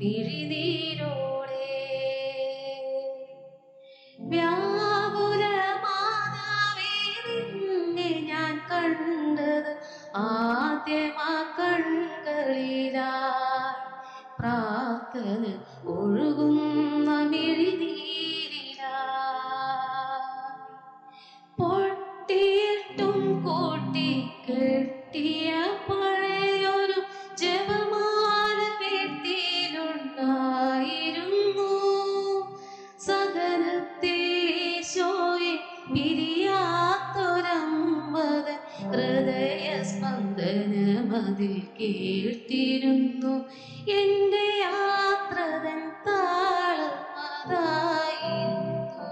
പിഴിനീരോടെ വ്യാകുല മാതാവേ ഞാൻ കണ്ടത് ആദ്യമാ പ്രാർത്ഥന ഒഴുകുന്ന. സ്പന്ദനമതിൽ കേട്ടിരുന്നു എന്റെ യാത്രതൻ താളം അതായിരുന്നു.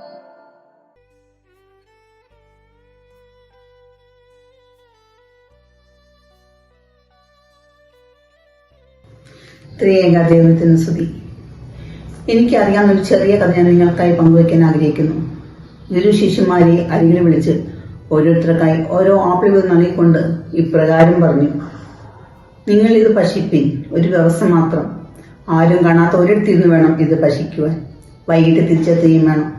ത്രിയേക ദൈവത്തിന് സ്തുതി. എനിക്കറിയാവുന്ന ഒരു ചെറിയ കഥ ഞാൻ നിങ്ങൾക്കായി പങ്കുവയ്ക്കാൻ ആഗ്രഹിക്കുന്നു. ഗുരു ശിഷ്യന്മാരെ അരികിൽ വിളിച്ച് ഓരോരുത്തർക്കായി ഓരോ ആപ്പിളുകൾ നൽകിക്കൊണ്ട് ഇപ്രകാരം പറഞ്ഞു. നിങ്ങൾ ഇത് പശിപ്പി ഒരു ദിവസം മാത്രം. ആരും കാണാത്ത ഒരിടത്തിരുന്ന് വേണം ഇത് പശിക്കുവാൻ. വൈകിട്ട് തിരിച്ചെത്തുകയും വേണം.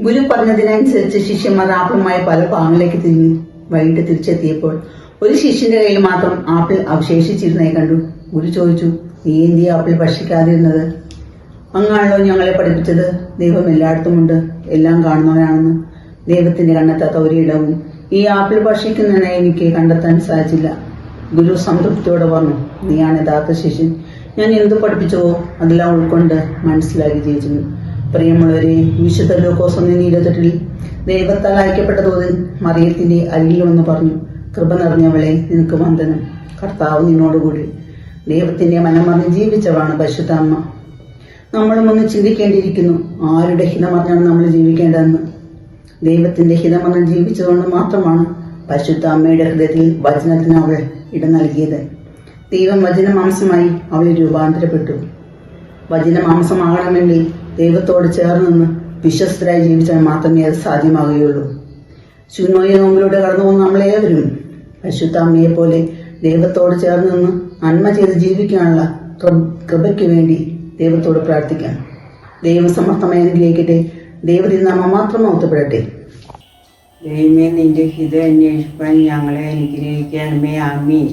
ഗുരു പറഞ്ഞതിനനുസരിച്ച് ശിഷ്യന്മാർ ആപ്പിളുമായി പല ഭാഗങ്ങളിലേക്ക് തിരിഞ്ഞു. വൈകിട്ട് തിരിച്ചെത്തിയപ്പോൾ ഒരു ശിഷ്യന്റെ കയ്യിൽ മാത്രം ആപ്പിൾ അവശേഷിച്ചിരുന്നതായി കണ്ടു. ഗുരു ചോദിച്ചു നീ എന്തി ആപ്പിൾ ഭക്ഷിക്കാതിരുന്നത്? അങ്ങാണല്ലോ ഞങ്ങളെ പഠിപ്പിച്ചത്. ദൈവം എല്ലായിടത്തുമുണ്ട് എല്ലാം കാണുന്നവനാണെന്ന്. ദൈവത്തിന്റെ കണ്ടെത്താത്ത ഒരിടവും ഈ ആപ്പിൾ ഭക്ഷിക്കുന്നതിനെ എനിക്ക് കണ്ടെത്താൻ സാധിച്ചില്ല. ഗുരു സംതൃപ്തിയോടെ പറഞ്ഞു നീയാണ് യഥാർത്ഥ ശിഷ്യൻ. ഞാൻ എന്ത് പഠിപ്പിച്ചോ അതെല്ലാം ഉൾക്കൊണ്ട് മനസ്സിലാക്കി ജീവിച്ചിരുന്നു. പ്രിയമുള്ളവരെ വിശുദ്ധ ലൂക്കോസ് ഒന്നിന് ഇരുപത്തെട്ടിൽ ദൈവത്താൽ അയക്കപ്പെട്ട തോതിൽ മറിയത്തിന്റെ അരികിൽ പറഞ്ഞു. കൃപ നിറഞ്ഞവളെ നിനക്ക് വന്ദനം. കർത്താവ് നിന്നോടുകൂടി. ദൈവത്തിന്റെ മനമറിഞ്ഞ് ജീവിച്ചവളാണ് പരിശുദ്ധ അമ്മ. നമ്മളും ഒന്ന് ചിന്തിക്കേണ്ടിയിരിക്കുന്നു ആരുടെ ഹിതമറിഞ്ഞാണ് നമ്മൾ ജീവിക്കേണ്ടതെന്ന്. ദൈവത്തിന്റെ ഹിതമറിഞ്ഞ് ജീവിച്ചതുകൊണ്ട് മാത്രമാണ് പരിശുദ്ധ അമ്മയുടെ ഹൃദയത്തിൽ വചനത്തിന് അവൾ ഇടം നൽകിയത്. ദൈവം വചനമാംസമായി അവളെ രൂപാന്തരപ്പെട്ടു. വചനമാംസമാകണമെങ്കിൽ ദൈവത്തോട് ചേർന്ന് വിശ്വസ്തരായി ജീവിച്ചാൽ മാത്രമേ അത് സാധ്യമാകുകയുള്ളൂ. ശൂന്യ നോമ്പിലൂടെ കടന്നു പോകുന്ന നമ്മളേവരും പരിശുദ്ധ അമ്മയെ പോലെ ദൈവത്തോട് ചേർന്ന് നിന്ന് നന്മ ചെയ്ത് ജീവിക്കാനുള്ള കൃപ- കൃപയ്ക്ക് വേണ്ടി ദൈവത്തോട് പ്രാർത്ഥിക്കാം. ദൈവം സമർത്ഥമായി അനുഗ്രഹിക്കട്ടെ ദൈവത്തിനാമ മാത്രം ഔത്തപ്പെടട്ടെ ദൈവമേ നിന്റെ ഹിത അന്വേഷിപ്പാൻ ഞങ്ങളെ അനുഗ്രഹിക്കണമേ. ആമീൻ.